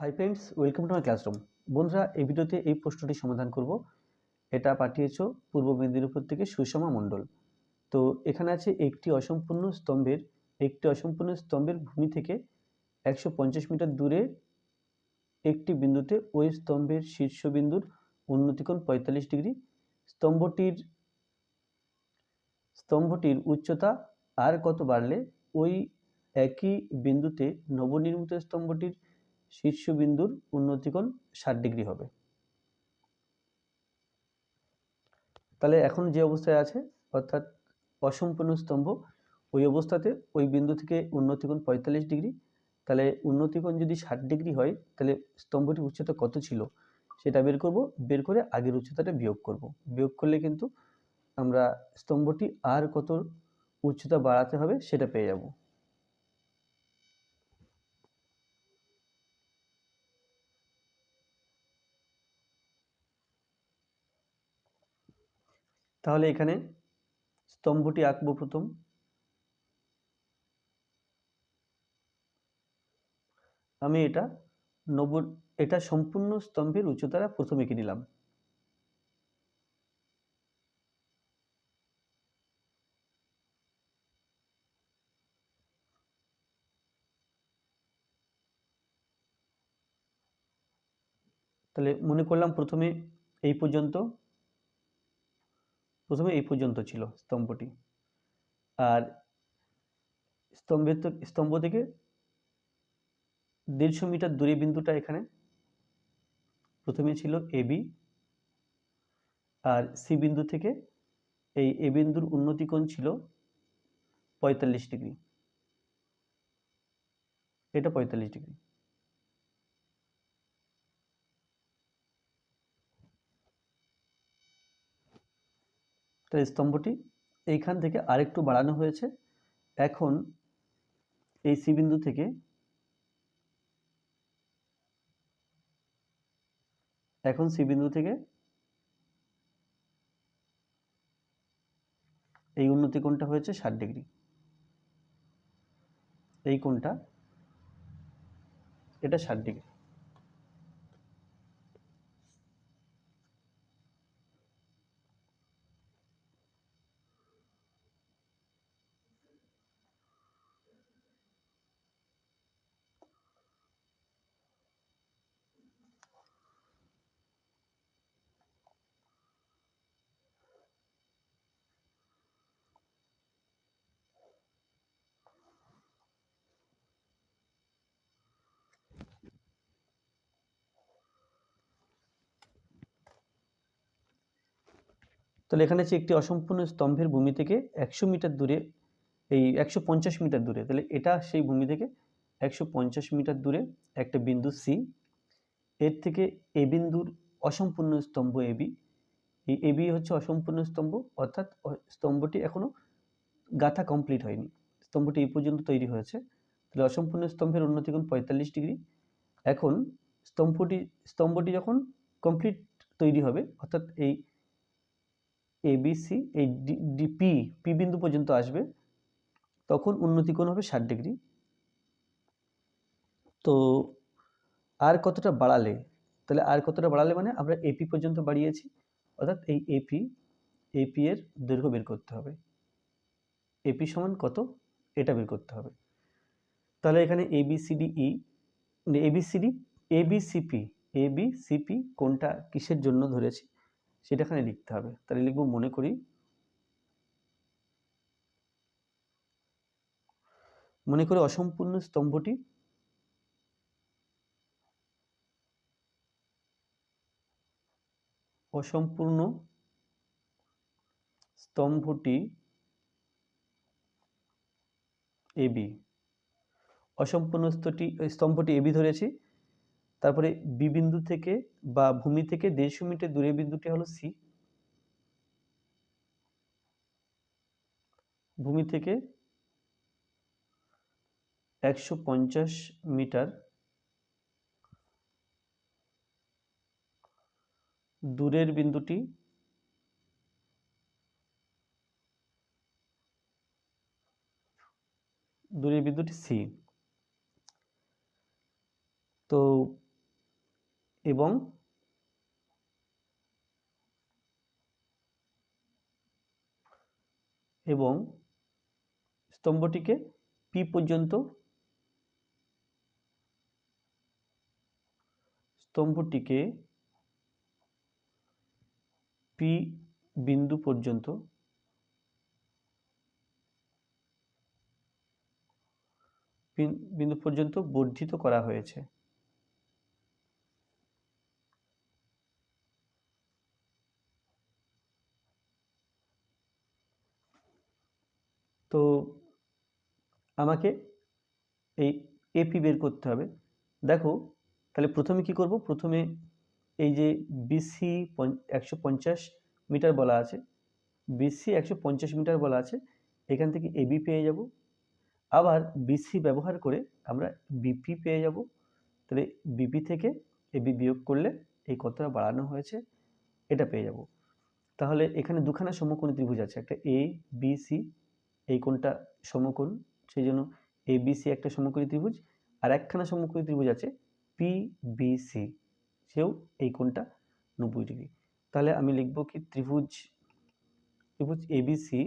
Hi friends welcome to my classroom বন্ধুরা, এই ভিডিওতে এই প্রশ্নটি সমাধান করব। এটা পাঠিয়েছো পূর্ব মেদিনীপুর থেকে সুষমা মণ্ডল। তো এখানে আছে একটি অসম্পূর্ণ স্তম্ভের, একটি অসম্পূর্ণ স্তম্ভের ভূমি থেকে একশো পঞ্চাশ মিটার দূরে একটি বিন্দুতে ওই স্তম্ভের শীর্ষবিন্দুর উন্নতিকোণ পঁয়তাল্লিশ ডিগ্রি। স্তম্ভটির স্তম্ভটির উচ্চতা আর কত বাড়লে ওই একই বিন্দুতে নবনির্মিত স্তম্ভটির শীর্ষবিন্দুর উন্নতিকোণ ষাট ডিগ্রি হবে। তাহলে এখন যে অবস্থায় আছে, অর্থাৎ অসম্পূর্ণ স্তম্ভ, ওই অবস্থাতে ওই বিন্দু থেকে উন্নতিকোণ পঁয়তাল্লিশ ডিগ্রি। তাহলে উন্নতিকোণ যদি ষাট ডিগ্রি হয়, তাহলে স্তম্ভটির উচ্চতা কত ছিল? সেটা বের করব, বের করে আগের উচ্চতাটা বিয়োগ করব। বিয়োগ করলে কিন্তু আমরা স্তম্ভটি আর কত উচ্চতা বাড়াতে হবে সেটা পেয়ে যাব। তাহলে এখানে স্তম্ভটি আঁকবো প্রথম। আমি এটা নব, এটা সম্পূর্ণ স্তম্ভের উচ্চতাটা প্রথম এঁকে নিলাম। তাহলে মনে করলাম প্রথমে এই পর্যন্ত প্রথমে এই পর্যন্ত ছিল স্তম্ভটি। আর স্তম্ভের স্তম্ভ থেকে দেড়শো মিটার দূরে বিন্দুটা এখানে। প্রথমে ছিল এবি আর সি বিন্দু থেকে এই এ বিন্দুর উন্নতি কোণ ছিল পঁয়তাল্লিশ ডিগ্রি। এটা পঁয়তাল্লিশ ডিগ্রি। তাহলে স্তম্ভটি এইখান থেকে আরেকটু বাড়ানো হয়েছে। এখন এই সি বিন্দু থেকে এখন সি বিন্দু থেকে এই উন্নতি কোণটা হয়েছে ষাট ডিগ্রি। এই কোণটা এটা ষাট ডিগ্রি। তাহলে এখানে হচ্ছে একটি অসম্পূর্ণ স্তম্ভের ভূমি থেকে একশো মিটার দূরে এই একশো পঞ্চাশ মিটার দূরে, তাহলে এটা সেই ভূমি থেকে একশো পঞ্চাশ মিটার দূরে একটা বিন্দু সি এর থেকে এ বিন্দুর অসম্পূর্ণ স্তম্ভ এবি এই এবি হচ্ছে অসম্পূর্ণ স্তম্ভ, অর্থাৎ স্তম্ভটি এখনও গাথা কমপ্লিট হয়নি, স্তম্ভটি এই পর্যন্ত তৈরি হয়েছে, তাহলে অসম্পূর্ণ স্তম্ভের উন্নতিকোণ পঁয়তাল্লিশ ডিগ্রি, এখন স্তম্ভটি স্তম্ভটি যখন কমপ্লিট তৈরি হবে, অর্থাৎ এই এবিসি এই ডি পি পি বিন্দু পর্যন্ত আসবে, তখন উন্নতি কোণ হবে ষাট ডিগ্রি। তো আর কতটা বাড়ালে? তাহলে আর কতটা বাড়ালে মানে আমরা এপি পর্যন্ত বাড়িয়েছি, অর্থাৎ এই এপি এপি এর দৈর্ঘ্য বের করতে হবে। এপি সমান কত? এটা বের করতে হবে। তাহলে এখানে এবিসিডি ই এবিসিডি এবিসিপি এবিসিপি কোনটা কিসের জন্য ধরেছি? সেটা এখানে লিখতে হবে। তাহলে লিখব, মনে করি মনে করি অসম্পূর্ণ স্তম্ভটি অসম্পূর্ণ স্তম্ভটি এবি অসম্পূর্ণ স্তম্ভটি এবি ধরেছি। তারপরে বি বিন্দু থেকে বা ভূমি থেকে দেড়শো মিটার দূরে বিন্দুটি হলো সি। ভূমি থেকে একশো পঞ্চাশ মিটার দূরের বিন্দুটি দূরের বিন্দুটি সি। তো এবং এবং স্তম্ভটিকে পি পর্যন্ত স্তম্ভটিকে পি বিন্দু পর্যন্ত বিন- বিন্দু পর্যন্ত বর্ধিত করা হয়েছে। তো আমাকে এই এপি বের করতে হবে। দেখো, তাহলে প্রথমে কি করব? প্রথমে এই যে বিসি একশো পঞ্চাশ মিটার বলা আছে। বিসি একশো পঞ্চাশ মিটার বলা আছে। এখান থেকে এবি পেয়ে যাব। আবার বিসি ব্যবহার করে আমরা বিপি পেয়ে যাব। তাহলে বিপি থেকে এবি বিয়োগ করলে এই কতটা বাড়ানো হয়েছে এটা পেয়ে যাব। তাহলে এখানে দুখানা সমকোণী ত্রিভুজ আছে। একটা এ বি সি এই কোণটা সমকোণ, সেই জন্য এ একটা সমকোণী ত্রিভুজ আর একখানা সমকোণী ত্রিভুজ আছে পি বি সি সেও এই কোণটা নব্বই ডিগ্রি। তাহলে আমি লিখব কি ত্রিভুজ ত্রিভুজ এবিসি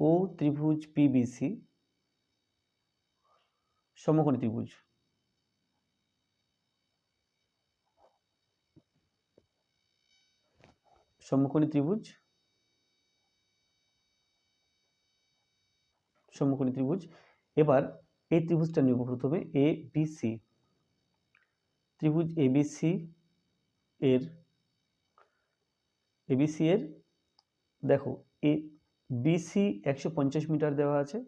ও ত্রিভুজ পিবিসি সমকোণী ত্রিভুজ। সমকোণী ত্রিভুজ সমকোণী ত্রিভুজ। এবার এই ত্রিভুজটা নেব প্রথমে এ, বি, সি। ত্রিভুজ এবিসি এর এবিসি এর, দেখো, এ বিসি একশো পঞ্চাশ মিটার দেওয়া আছে।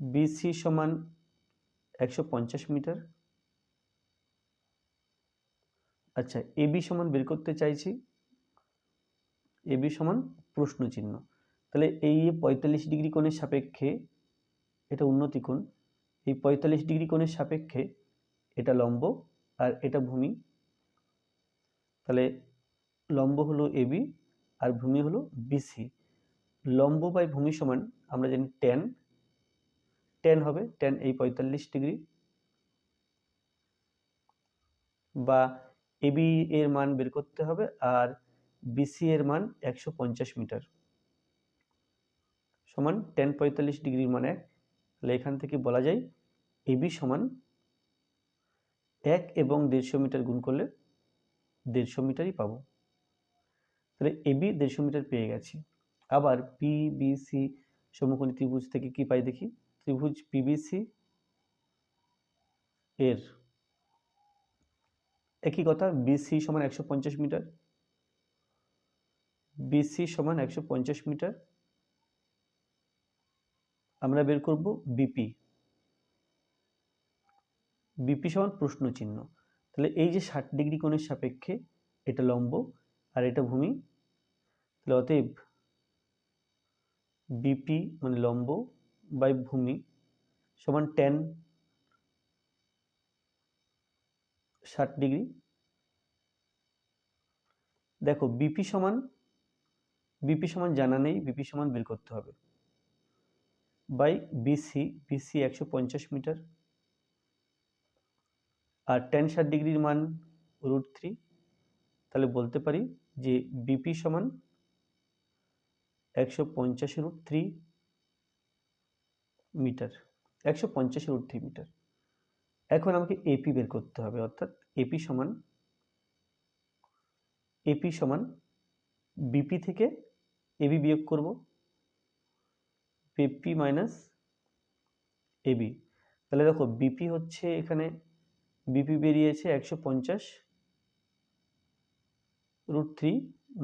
বিসি সমান একশো পঞ্চাশ মিটার। আচ্ছা এবি সমান বের করতে চাইছি। এবি সমান প্রশ্ন চিহ্ন তাহলে এই পঁয়তাল্লিশ ডিগ্রি কোণের সাপেক্ষে এটা উন্নতি কোণ, এই পঁয়তাল্লিশ ডিগ্রি কোণের সাপেক্ষে এটা লম্ব আর এটা ভূমি। তাহলে লম্ব হলো এবি আর ভূমি হলো বিসি লম্ব বাই ভূমি সমান আমরা জানি টেন টেন হবে টেন এই পঁয়তাল্লিশ ডিগ্রি। বা এবি এর মান বের করতে হবে আর বিসি এর মান একশো পঞ্চাশ মিটার। সমান টেন পঁয়তাল্লিশ ডিগ্রির মান এক তাহলে এখান থেকে বলা যায় এবি সমান এক এবং দেড়শো মিটার গুণ করলে দেড়শো মিটারই পাবো। তাহলে এবি দেড়শো মিটার পেয়ে গেছি। আবার পিবিসি সমকোণী ত্রিভুজ থেকে কি পাই দেখি? ত্রিভুজ পিবিসি এর একই কথা বিসি সমান একশো পঞ্চাশ মিটার বিসি সমান একশো পঞ্চাশ মিটার আমরা বের করব বিপি বিপি সমান প্রশ্ন চিহ্ন। তাহলে এই যে ষাট ডিগ্রি কোণের সাপেক্ষে এটা লম্ব আর এটা ভূমি, তাহলে অতএব বিপি মানে লম্ব বাই ভূমি সমান টেন ষাট ডিগ্রি। দেখো বিপি সমান বিপি সমান জানা নেই বিপি সমান বের করতে হবে। বাই বিসি বিসি একশো পঞ্চাশ মিটার। আর টেন ষাট ডিগ্রির মান রুট থ্রি তাহলে বলতে পারি যে বিপি সমান একশো পঞ্চাশ রুট থ্রি মিটার, একশো পঞ্চাশ রুট থ্রি মিটার। এখন আমাকে এপি বের করতে হবে, অর্থাৎ এপি সমান এপি সমান বিপি থেকে এবি বিয়োগ করব। বিপি মাইনাস এবি তাহলে দেখো বিপি হচ্ছে এখানে বিপি বেরিয়েছে একশো পঞ্চাশ রুট থ্রি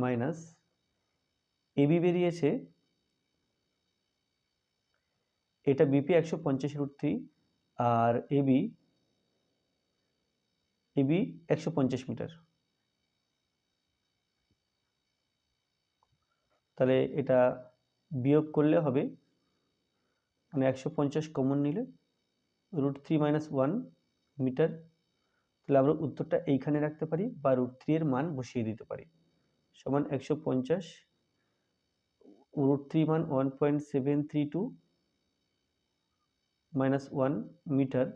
মাইনাস এবি বেরিয়েছে, এটা বিপি একশো পঞ্চাশ রুট থ্রি আর এবি এবি একশো পঞ্চাশ মিটার তাহলে এটা বিয়োগ করলে হবে মানে একশো পঞ্চাশ কমন নিলে root three minus one metre তাহলে আমরা উত্তরটা এইখানে রাখতে পারি বা রুট থ্রি এর মান বসিয়ে দিতে পারি। সমান একশো পঞ্চাশ রুট থ্রি মান one point seven three two minus one metre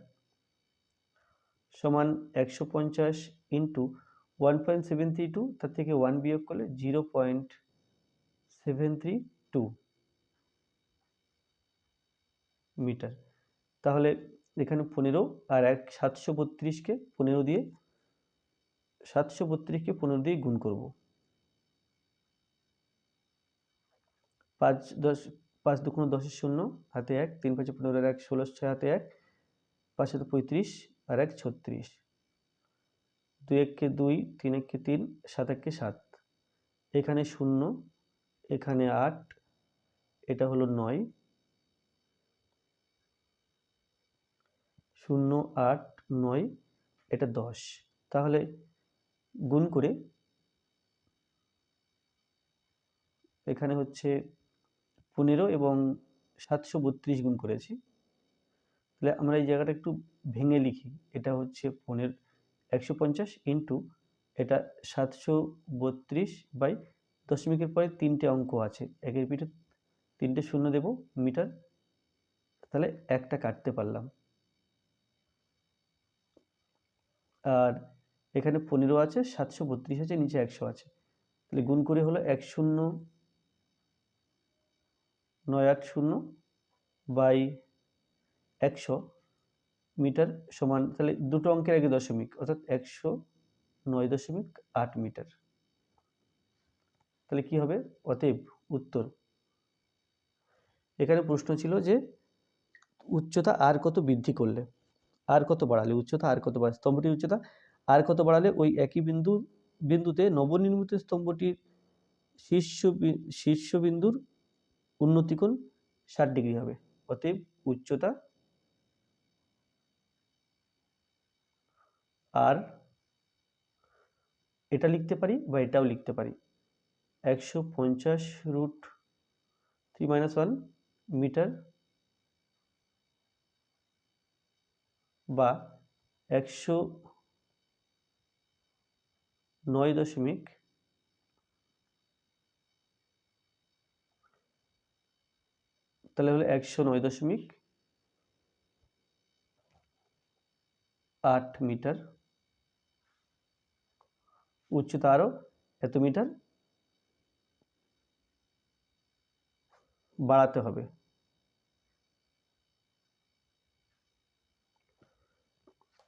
সমান একশো পঞ্চাশ into one point seven three two তার থেকে ওয়ান বিয়োগ করলে zero point seven three two metre. তাহলে এখানে পনেরো আর এক সাতশো বত্রিশকে পনেরো দিয়ে, সাতশো বত্রিশকে পনেরো দিয়ে গুণ করব। পাঁচ দশ, পাঁচ দুগুণ দশের শূন্য, হাতে এক, তিন পাঁচে পনেরো আর এক, ষোলো ছয় হাতে এক, পাঁচ হাতে পঁয়ত্রিশ আর এক ছত্রিশ। দুই এককে দুই, তিন এককে তিন, সাত এককে সাত। এখানে শূন্য, এখানে আট, এটা হলো নয়। শূন্য আট নয়, এটা দশ। তাহলে গুণ করে এখানে হচ্ছে পনেরো এবং সাতশো বত্রিশ গুণ করেছি। তাহলে আমরা এই জায়গাটা একটু ভেঙে লিখি। এটা হচ্ছে পনেরো, একশো পঞ্চাশ ইন্টু এটা সাতশো বত্রিশ বাই দশমিকের পরে তিনটে অঙ্ক আছে। একের পিঠে তিনটে শূন্য দেব মিটার। তাহলে একটা কাটতে পারলাম। আর এখানে পনেরো আছে, সাতশো বত্রিশ আছে, নিচে একশো আছে। তাহলে গুণ করে হলো এক শূন্য নয় আট শূন্য বাই একশো মিটার সমান, তাহলে দুটো অঙ্কের আগে দশমিক, অর্থাৎ একশো নয় দশমিক আট মিটার। তাহলে কি হবে? অতএব উত্তর। এখানে প্রশ্ন ছিল যে উচ্চতা আর কত বৃদ্ধি করলে? আর কত বাড়ালে উচ্চতা, আর কত বাড়ালে স্তম্ভটির উচ্চতা, আর কত বাড়ালে ওই একই বিন্দু, বিন্দুতে নবনির্মিত স্তম্ভটির শীর্ষ বি- শীর্ষবিন্দুর উন্নতিকোণ ষাট ডিগ্রি হবে। অতএব উচ্চতা আর এটা লিখতে পারি বা এটাও লিখতে পারি। একশো পঞ্চাশ root three minus one metre বা একশো নয় দশমিক তাহলে হলো একশো নয় দশমিক আট মিটার। উচ্চতা আরও এত মিটার বাড়াতে হবে।